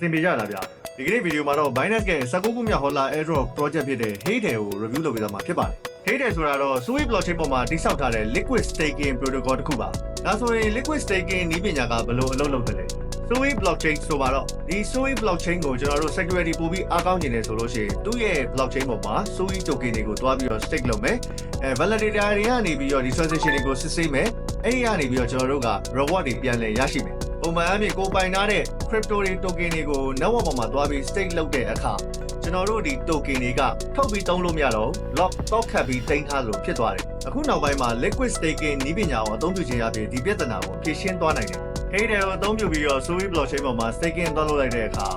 ဆင်ပြေကြလားဗျဒီကနေ့ဗီဒီယိုမှာတော့ Binance က19ခုမြောက် Hodler Airdrop project ဖြစ်တဲ့ Hayden ကို review လုပ်ပေးသွားမှာဖြစ်ပါတယ် Hayden ဆိုတာတော့ Sui blockchain ပေါ်မှာတည်ဆောက်ထားတဲ့ liquid staking protocol တစ်ခုပါဒါဆိုရင် liquid staking နည်းပညာကဘယ်လိုအလုပ်လုပ်တယ်လဲ Sui blockchain ဆိုပါတော့ဒီ Sui blockchain ကိုကျွန်တော်တို့ security ပို့ပြီးအားကောင်းနေတယ်ဆိုလို့ရှိရင်သူ့ရဲ့ blockchain ပေါ်မှာ Sui token တွေကိုတွားပြီးတော့ stake လုပ်မယ်အဲ validator တွေကနေပြီးတော့ဒီ transaction တွေကိုစစ်ဆေးမယ်အဲ့ဒီကနေပြီးတော့ကျွန်တော်တို့က reward တွေပြန်လည်ရရှိမယ် ပုံမှန်အပြင်ကိုပိုင်ထားတဲ့ crypto တွေ token တွေကို network ပေါ်မှာတွားပြီး stake လုပ်တဲ့အခါကျွန်တော်တို့ဒီ token တွေကထုတ်ပြီးသုံးလို့မရတော့ဘူး lock တော့ခတ်ပြီးတင်ထားလို့ဖြစ်သွားတယ်အခုနောက်ပိုင်းမှာ liquid staking နည်းပညာကိုအသုံးပြုခြင်းအပြင်ဒီပြဿနာကိုဖြေရှင်းသွားနိုင်တယ် Hey တယ်ကိုအသုံးပြုပြီးတော့ Sui blockchain ပေါ်မှာ staking သွားလုပ်လိုက်တဲ့အခါ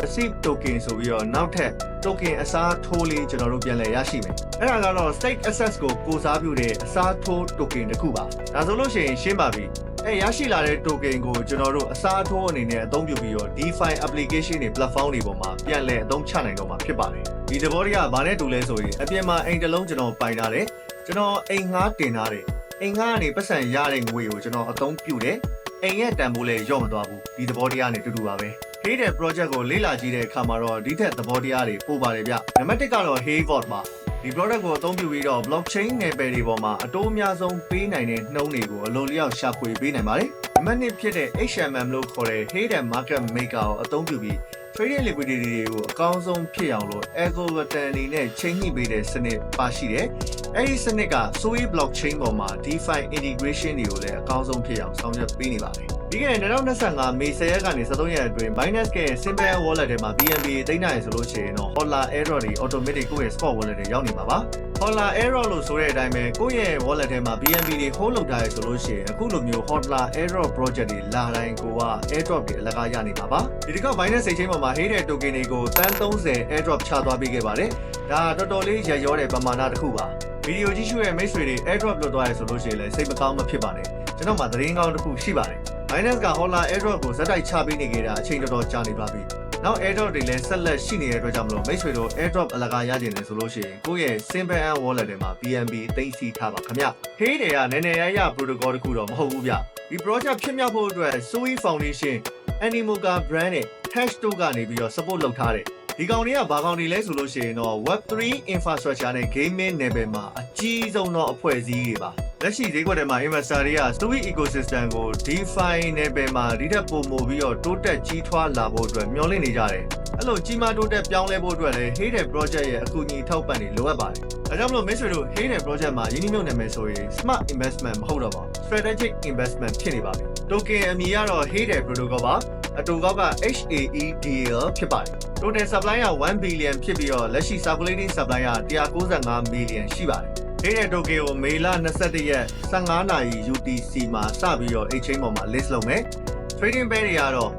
receive token ဆိုပြီးတော့နောက်ထပ် token အစားထိုးလေးကျွန်တော်တို့ပြန်လည်ရရှိမယ်။အဲ့ဒါကတော့ stake access ကိုကိုစားပြုတဲ့အစားထိုး token တစ်ခုပါ။ဒါဆိုလို့ရှိရင်ရှင်းပါပြီ။ အဲရရှိလာတဲ့ token ကိုကျွန်တော်တို့အစားထိုးအနေနဲ့အသုံးပြုပြီးတော့ DeFi application တွေ platform တွေပေါ်မှာပြန်လည်အသုံးချနိုင်တော့မှာဖြစ်ပါတယ်။ဒီသဘောတရားကဘာနဲ့တူလဲဆိုရင်အပြင်မှာအိမ်တစ်လုံးကျွန်တော်ပိုင်ထားတယ်။ကျွန်တော်အိမ်ငှားတင်ထားတယ်။အိမ်ငှားကနေပတ်စံရတဲ့ငွေကိုကျွန်တော်အသုံးပြုတယ်။အိမ်ရဲ့တန်ဖိုးလည်းညော့မသွားဘူး။ဒီသဘောတရားနဲ့တူတူပါပဲ။ Hey တဲ့ project ကိုလေ့လာကြည့်တဲ့အခါမှာတော့ဒီထက်သဘောတရားတွေပို့ပါတယ်ဗျ။နံပါတ်1ကတော့ Haybot ပါ။ ဒီ product ကိုအသုံးပြုပြီးတော့ blockchain နယ်ပယ်တွေပေါ်မှာအတိုးအများဆုံးပေးနိုင်တဲ့နှုန်းတွေကိုအလိုလျောက်ရှာဖွေပေးနိုင်ပါတယ်။နံပါတ်2ဖြစ်တဲ့ HMM လို့ခေါ်တဲ့ Hey တဲ့ market maker ကိုအသုံးပြုပြီး trading liquidity တွေကိုအကောင်းဆုံးဖြစ်အောင်လို့ algorithm တွေနဲ့ချိန်ညှိပေးတဲ့စနစ်ပါရှိတယ်။အဲဒီစနစ်က Sui blockchain ပေါ်မှာ DeFi integration တွေကိုလည်းအကောင်းဆုံးဖြစ်အောင်ဆောင်ရွက်ပေးနေပါတယ်။ ဒီကနေ့2025မေ10ရက်ကနေ23ရက်အတွင်း Binance ရဲ့ Simple Wallet ထဲမှာ BNB သိမ်းနိုင်ရဆိုလို့ရှိရင်တော့ Hodler Airdrop တွေ automatic ကိုယ့်ရဲ့ spot wallet တွေရောက်နေမှာပါ။ Hodler Airdrop လို့ဆိုတဲ့အတိုင်းပဲကိုယ့်ရဲ့ wallet ထဲမှာ BNB တွေ hold လုပ်ထားရဆိုလို့ရှိရင်အခုလိုမျိုး Hodler Airdrop project တွေလာတိုင်းကိုက Airdrop တွေအလကားရနေမှာပါ။ဒီတစ်ခါ Binance စိတ်ချင်းပေါ်မှာ Hey တဲ့ token တွေကိုတန်း30 Airdrop ချသွားပေးခဲ့ပါတယ်။ဒါတော်တော်လေးရရောတဲ့ပမာဏတစ်ခုပါ။ဗီဒီယိုကြည့်ရှုရဲ့မိတ်ဆွေတွေ airdrop လွတ်သွားရဆိုလို့ရှိရင်လည်းစိတ်မကောင်းမဖြစ်ပါနဲ့ကျွန်တော်မှသတင်းကောင်းတစ်ခုရှိပါတယ် Binance က Hodler airdrop ကိုဇက်တိုက်ချပေးနေကြတာအချိန်တော်တော်ကြာနေပါပြီနောက် airdrop တွေလည်းဆက်လက်ရှိနေတဲ့အတွက်ကြောင့်မလို့မိတ်ဆွေတို့ airdrop အလကားရကျင်တယ်ဆိုလို့ရှိရင်ကိုယ့်ရဲ့ Simple Ant wallet ထဲမှာ BNB သိမ်းဆည်းထားပါခင်ဗျ။ Hey တွေကနည်းနည်းရရ protocol တစ်ခုတော့မဟုတ်ဘူးဗျ။ဒီ project ဖြစ်မြောက်ဖို့အတွက် Sui Foundation Animoca brand နဲ့ Hash တို့ကနေပြီးတော့ support လုပ်ထားတယ်ဒီကောင်တွေကဘာကောင်တွေလဲဆိုလို့ရှိရင်တော့ Web3 infrastructure နဲ့ gaming level မှာအကြီးဆုံးသောအဖွဲ့အစည်းတွေပါ လက်ရှိဈေးကွက်ထဲမှာ investor တွေက Sui ecosystem ကို DeFi level မှာဒီထက်ပိုမိုပြီးတော့တိုးတက်ကြီးထွားလာဖို့အတွက်မျှော်လင့်နေကြတယ်အဲ့လိုကြီးမားတိုးတက်ပြောင်းလဲဖို့အတွက်လည်း Hayden project ရဲ့အကူအညီထောက်ပံ့တွေလိုအပ်ပါတယ်။ဒါကြောင့်မလို့မိတ်ဆွေတို့ Hayden project မှာယင်းနှမြုပ်နေမယ်ဆိုရင် smart investment မဟုတ်တော့ပါဘူး။ strategic investment ဖြစ်နေပါပြီ။ token အမည်ကတော့ Hayden protocol ပါ။အတူကောက်က HAEDL ဖြစ်ပါတယ်။ total supply က1 billion ဖြစ်ပြီးတော့လက်ရှိ circulating supply က195 million ရှိပါတယ်။ ဒီတဲ့ token ကိုမေလ21ရက်15နာရီ UTC မှာစပြီးတော့ exchange ပေါ်မှာ list လုပ်မယ်။ trading pair တွေကတော့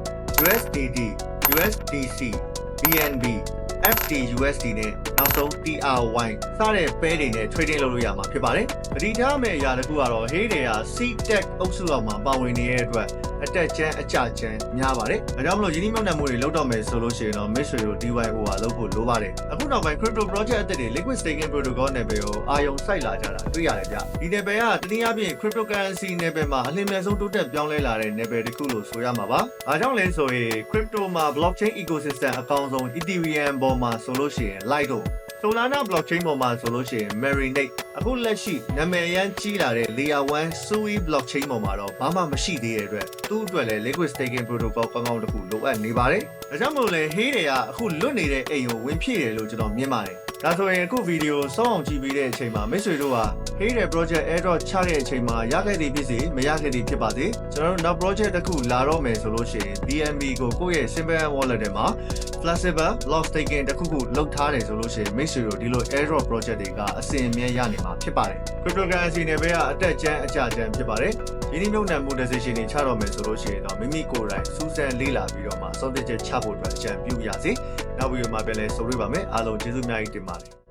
USDT, USDC, BNB, FT USD နဲ့ နောက်ဆုံး TRY စတဲ့ pair တွေနဲ့ trading လုပ်လို့ရမှာဖြစ်ပါတယ်။ပတိထားမယ့်အရာတစ်ခုကတော့ Hey တွေက CTech အုပ်စုအောက်မှာပါဝင်နေတဲ့အတွက်အတက်ချမ်းအကြချမ်းများပါတယ်။ဒါကြောင့်မလို့ယင်းနှိမ့်မြုပ်နှံမှုတွေလုပ်တော့မယ်ဆိုလို့ရှိရင်တော့ Mission တို့ DYO ဟာလုပ်ဖို့လိုပါတယ်။အခုနောက်ပိုင်း crypto project အသစ်တွေ liquid staking protocol နယ်ပယ်ကိုအာယုံစိုက်လာကြတာတွေ့ရတယ်ဗျ။ဒီနယ်ပယ်ကတနည်းအားဖြင့် cryptocurrency နယ်ပယ်မှာအလင်းမြန်ဆုံးတိုးတက်ပြောင်းလဲလာတဲ့နယ်ပယ်တစ်ခုလို့ဆိုရမှာပါ။အားကြောင့်လဲဆိုရင် crypto မှာ blockchain ecosystem အကောင်းဆုံး Ethereum ပေါ်မှာဆိုလို့ရှိရင် Light တို့ Solana blockchain ပေါ်မှာဆိုလို့ရှိရင် Marinate အခုလက်ရှိနာမည်အရန်ကြီးလာတဲ့ Layer 1 Sui blockchain ပေါ်မှာတော့ဘာမှမရှိသေးတဲ့အတွက်သူ့အတွက်လည်း liquid staking protocol ကောင်းကောင်းတစ်ခုလိုအပ်နေပါတယ်။ဒါကြောင့်မို့လဲ Hey တွေကအခုလွတ်နေတဲ့အိမ်ကိုဝင်ဖြည့်တယ်လို့ကျွန်တော်မြင်ပါတယ်။ဒါဆိုရင်အခုဗီဒီယိုစောင့်အောင်ကြည့်ပြီးတဲ့အချိန်မှာမိတ်ဆွေတို့က Hey တဲ့ project airdrop ချတဲ့အချိန်မှာရခဲ့သည်ဖြစ်စေမရခဲ့သည်ဖြစ်ပါစေကျွန်တော်တို့နောက် project တစ်ခုလာတော့မယ်ဆိုလို့ရှိရင် BNB ကိုကိုယ့်ရဲ့ Simple Wallet ထဲမှာ flexible lock staking တစ်ခုခုလုပ်ထားတယ်ဆိုလို့ရှိရင်မိတ်ဆွေတို့ဒီလို airdrop project တွေကအစင်အမြဲရနေမှာဖြစ်ပါတယ် cryptocurrency နယ်ပယ်ကအတက်ကျန်းအကြကျန်းဖြစ်ပါတယ်ဒီနေ့မြုပ်နှံမှု decision တွေချတော့မယ်ဆိုလို့ရှိရင်တော့မိမိကိုယ်တိုင်စူးစမ်းလေ့လာပြီးတော့မှစောင့်ကြည့်ချက်ချဖို့အတွက်အကြံပြုရစေနောက်ဗီဒီယိုမှာပြန်လည်ဆုံတွေ့ပါမယ်အားလုံးကျေးဇူးအများကြီးတင်ပါတယ်